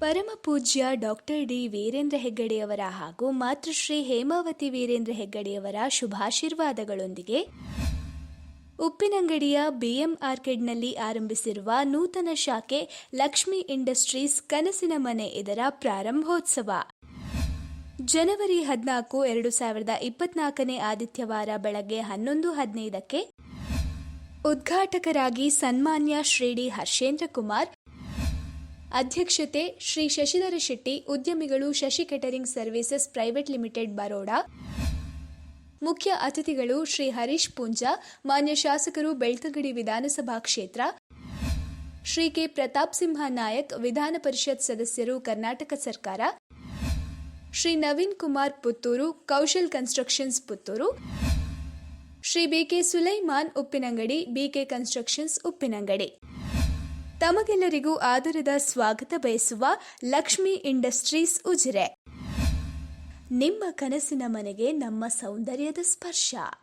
ಪರಮ ಪೂಜ್ಯ doctor D Veerendra ಹೆಗ್ಗಡೆಯವರ ಹಾಗೂ ಮಾತೃಶ್ರೀ ಹೇಮಾವತಿ ವೀರೇಂದ್ರ ಹೆಗ್ಗಡೆಯವರ ಶುಭಾಶೀರ್ವಾದಗಳೊಂದಿಗೆ ಉಪ್ಪಿನಂಗಡಿಯ ಬಿಎಂ ಆರ್ಕಿಡ್ನಲ್ಲಿ ಆರಂಭಿಸಿರುವ ನೂತನ ಶಾಖೆ ಲಕ್ಷ್ಮಿ ಇಂಡಸ್ಟ್ರೀಸ್ ಕನಸಿನ ಮನೆ ಇದರ ಪ್ರಾರಂಭೋತ್ಸವ. ಜನವರಿ ಹದಿನಾಲ್ಕು, ಎರಡು ಸಾವಿರದ ಇಪ್ಪತ್ನಾಲ್ಕನೇ ಆದಿತ್ಯವಾರ ಬೆಳಗ್ಗೆ ಹನ್ನೊಂದು ಹದಿನೈದಕ್ಕೆ ಉದ್ಘಾಟಕರಾಗಿ ಸನ್ಮಾನ್ಯ ಶ್ರೀ ಡಿ ಹರ್ಷೇಂದ್ರ ಕುಮಾರ್ ಅಧ್ಯಕ್ಷತೆ ಶ್ರೀ ಶಶಿಧರ ಶೆಟ್ಟಿ, ಉದ್ಯಮಿಗಳು Shashi catering services private limited Baroda. ಮುಖ್ಯ ಅತಿಥಿಗಳು ಶ್ರೀ ಹರೀಶ್ ಪೂಂಜಾ, ಮಾನ್ಯ ಶಾಸಕರು ಬೆಳ್ತಂಗಡಿ ವಿಧಾನಸಭಾ ಕ್ಷೇತ್ರ. ಶ್ರೀ ಕೆ ಪ್ರತಾಪ್ ಸಿಂಹ ನಾಯಕ್, ವಿಧಾನ ಪರಿಷತ್ ಸದಸ್ಯರು ಕರ್ನಾಟಕ ಸರ್ಕಾರ. Shri Naveen Kumar Puttur, Kaushal constructions Puttur. Shri B K Sulaiman Uppinangady B K constructions Uppinangady. ತಮಗೆಲ್ಲರಿಗೂ ಆದರದ ಸ್ವಾಗತ ಬಯಸುವ ಲಕ್ಷ್ಮಿ ಇಂಡಸ್ಟ್ರೀಸ್ ಉಜಿರೆ. ನಿಮ್ಮ ಕನಸಿನ ಮನೆಗೆ ನಮ್ಮ ಸೌಂದರ್ಯದ ಸ್ಪರ್ಶ.